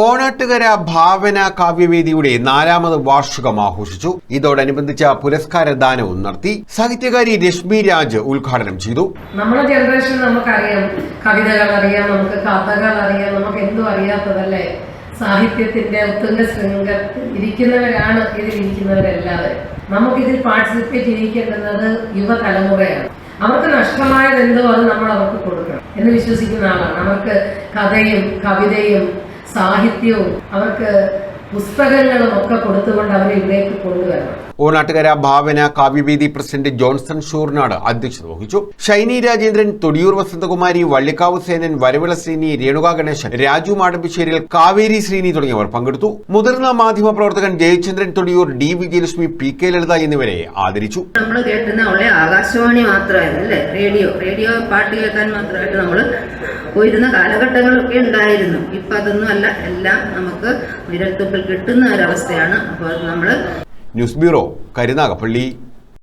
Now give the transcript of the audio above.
ഓണാട്ടുകര ഭാവന കാവ്യവേദിയുടെ നാലാമത് വാർഷികം ആഘോഷിച്ചു. ഇതോടനുബന്ധിച്ച പുരസ്കാര ദാനവും നടത്തി സാഹിത്യകാരി രശ്മി രാജ് ഉദ്ഘാടനം ചെയ്തു. നമ്മുടെ ജനറേഷൻ നമുക്കറിയാം. കവിതകൾ അറിയാം നമുക്ക് കഥകൾ അറിയാം നമുക്ക് എന്തും അറിയാത്തതല്ലേ? സാഹിത്യത്തിന്റെ ഉത്തുംഗ ശൃംഗത്തിൽ ഇരിക്കുന്നവരാണ് ഇതിൽ നമുക്ക് ഇതിൽ പാർട്ടിസിപ്പേറ്റ് ചെയ്യിക്കേണ്ടുന്നത് യുവതലമുറയാണ്. അവർക്ക് നഷ്ടമായത് എന്തോ അത് നമ്മൾ അവർക്ക് കൊടുക്കണം എന്ന് വിശ്വസിക്കുന്ന ആളാണ്. അവർക്ക് കഥയും കവിതയും സാഹിത്യവും അവർക്ക് പുസ്തകങ്ങളും ഒക്കെ കൊടുത്തുകൊണ്ട് അവരെ ഇവിടേക്ക് കൊണ്ടുവരണം. ഓണാട്ടുകര ഭാവന കാവ്യവേദി പ്രസിഡന്റ് ജോൺസൺ ഷൂർനാട് അധ്യക്ഷത വഹിച്ചു. ഷൈനി രാജേന്ദ്രൻ തൊടിയൂർ വസന്തകുമാരി വള്ളിക്കാവ് സേനൻ വരവിള ശ്രീനി രേണുക ഗണേശൻ രാജു മാടമ്പിശ്ശേരിൽ കാവേരി ശ്രീനി തുടങ്ങിയവർ പങ്കെടുത്തു. മുതിർന്ന മാധ്യമ പ്രവർത്തകൻ Jayachandran Thodiyoor D Vijayalakshmi P K Lalitha എന്നിവരെ ആദരിച്ചു. നമ്മൾ കേൾക്കുന്ന ഉള്ള ആകാശവാണി മാത്രമായിരുന്നു റേഡിയോ റേഡിയോ പാട്ട് കേൾക്കാൻ മാത്രമായിട്ട് നമ്മൾ പോയിരുന്ന കാലഘട്ടങ്ങളൊക്കെ ഉണ്ടായിരുന്നു. ഇപ്പം അതൊന്നും അല്ല എല്ലാം നമുക്ക് വിരൽത്തുമ്പിൽ കിട്ടുന്ന ഒരവസ്ഥയാണ്. അപ്പോൾ നമ്മൾ ന്യൂസ് ബ്യൂറോ കരുനാഗപ്പള്ളി.